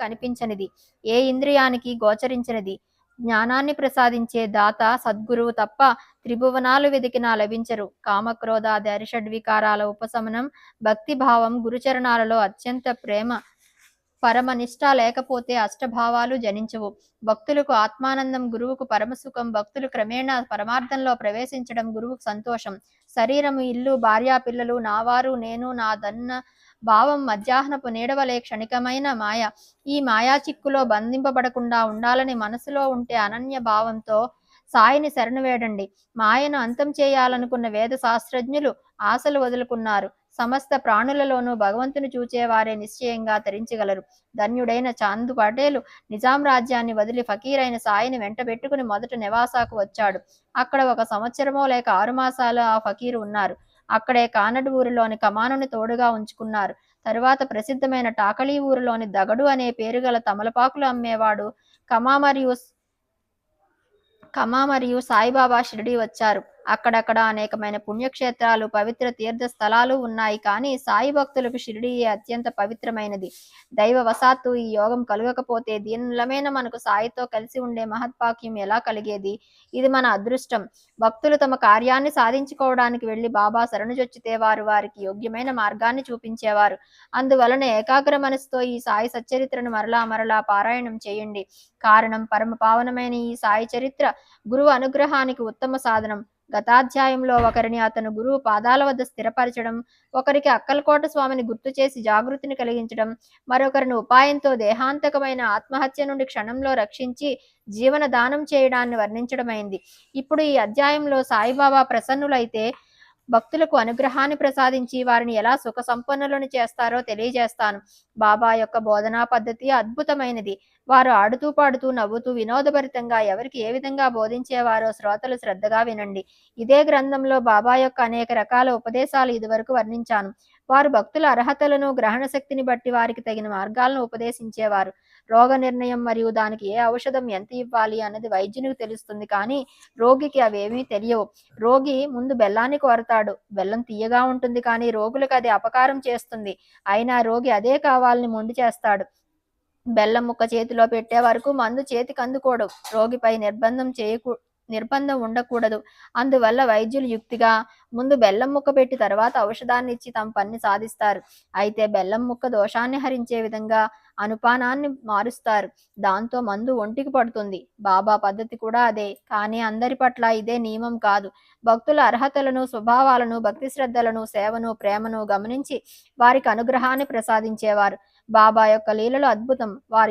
కనిపించనిది. ఏ ఇంద్రియానికి గోచరించినది. జ్ఞానాన్ని ప్రసాదించే దాత సద్గురువు తప్ప త్రిభువనాలు వెతికినా లభించరు. కామక్రోధాది అరిషడ్వికారాల ఉపశమనం భక్తి భావం గురుచరణాలలో అత్యంత ప్రేమ పరమనిష్ట లేకపోతే అష్టభావాలు జనించవు. భక్తులకు ఆత్మానందం గురువుకు పరమసుఖం భక్తులు క్రమేణా పరమార్థంలో ప్రవేశించడం గురువుకు సంతోషం. శరీరము ఇల్లు భార్యా పిల్లలు నావారు నేను నా దన్న భావం మధ్యాహ్నపు నీడవలే క్షణికమైన మాయ. ఈ మాయా చిక్కులో బంధింపబడకుండా ఉండాలని మనసులో ఉంటే అనన్య భావంతో సాయిని శరణు వేడండి. మాయను అంతం చేయాలనుకున్న వేద శాస్త్రజ్ఞులు ఆశలు వదులుకున్నారు. సమస్త ప్రాణులలోనూ భగవంతుని చూచేవారే నిశ్చయంగా తరించగలరు. ధన్యుడైన చాందు పటేలు నిజాం రాజ్యాన్ని వదిలి ఫకీరైన సాయిని వెంటబెట్టుకుని మొదట నివాసాకు వచ్చాడు. అక్కడ ఒక సంవత్సరమో లేక ఆరు మాసాలు ఆ ఫకీరు ఉన్నారు. అక్కడే కానడు ఊరిలోని కమానుని తోడుగా ఉంచుకున్నారు. తరువాత ప్రసిద్ధమైన టాకలి ఊరిలోని దగడు అనే పేరు గల తమలపాకులు అమ్మేవాడు కమా మరియు కమా మరియు సాయిబాబా షిరిడి వచ్చారు. అక్కడక్కడ అనేకమైన పుణ్యక్షేత్రాలు పవిత్ర తీర్థ స్థలాలు ఉన్నాయి. కానీ సాయి భక్తులకు షిరిడి అత్యంత పవిత్రమైనది. దైవవశాత్తు ఈ యోగం కలగకపోతే దీనిలమైన మనకు సాయితో కలిసి ఉండే మహత్వాక్యం ఎలా కలిగేది? ఇది మన అదృష్టం. భక్తులు తమ కార్యాన్ని సాధించుకోవడానికి వెళ్ళి బాబా శరణుజొచ్చితే వారు వారికి యోగ్యమైన మార్గాన్ని చూపించేవారు. అందువలన ఏకాగ్ర మనసుతో ఈ సాయి సచ్చరిత్రను మరలా మరలా పారాయణం చేయండి. కారణం పరమ పావనమైన ఈ సాయి చరిత్ర గురువు అనుగ్రహానికి ఉత్తమ సాధనం. గతాధ్యాయంలో ఒకరిని అతను గురువు పాదాల వద్ద స్థిరపరచడం ఒకరికి అక్కలకోట స్వామిని గుర్తు చేసి జాగృతిని కలిగించడం మరొకరిని ఉపాయంతో దేహాంతకమైన ఆత్మహత్య నుండి క్షణంలో రక్షించి జీవన దానం చేయడాన్ని వర్ణించడమైంది. ఇప్పుడు ఈ అధ్యాయంలో సాయిబాబా ప్రసన్నులైతే భక్తులకు అనుగ్రహాన్ని ప్రసాదించి వారిని ఎలా సుఖ సంపన్నులను చేస్తారో తెలియజేస్తాను. బాబా యొక్క బోధనా పద్ధతి అద్భుతమైనది. వారు ఆడుతూ పాడుతూ నవ్వుతూ వినోదభరితంగా ఎవరికి ఏ విధంగా బోధించేవారో శ్రోతలు శ్రద్ధగా వినండి. ఇదే గ్రంథంలో బాబా యొక్క అనేక రకాల ఉపదేశాలు ఇదివరకు వర్ణించాను. వారు భక్తుల అర్హతలను గ్రహణ శక్తిని బట్టి వారికి తగిన మార్గాలను ఉపదేశించేవారు. రోగ నిర్ణయం మరియు దానికి ఏ ఔషధం ఎంత ఇవ్వాలి అన్నది వైద్యునికి తెలుస్తుంది కానీ రోగికి అవేమీ తెలియవు. రోగి ముందు బెల్లాన్ని కోరతాడు. బెల్లం తీయగా ఉంటుంది కానీ రోగులకు అది అపకారం చేస్తుంది. అయినా రోగి అదే కావాలని మొండి చేస్తాడు. బెల్లం ముక్క చేతిలో పెట్టే వరకు మందు చేతికి అందుకోడు. రోగిపై నిర్బంధం చేయకూ నిర్బంధం ఉండకూడదు. అందువల్ల వైద్యులు యుక్తిగా ముందు బెల్లం ముక్క పెట్టి తర్వాత ఔషధాన్ని ఇచ్చి తమ పని సాధిస్తారు. అయితే బెల్లం ముక్క దోషాన్ని హరించే విధంగా అనుపానాన్ని మారుస్తారు. దాంతో మందు ఒంటికి పడుతుంది. బాబా పద్ధతి కూడా అదే. కానీ అందరి పట్ల ఇదే నియమం కాదు. భక్తుల అర్హతలను స్వభావాలను భక్తి శ్రద్ధలను సేవను ప్రేమను గమనించి వారికి అనుగ్రహాన్ని ప్రసాదించేవారు. బాబా యొక్క లీలలు అద్భుతం. వారి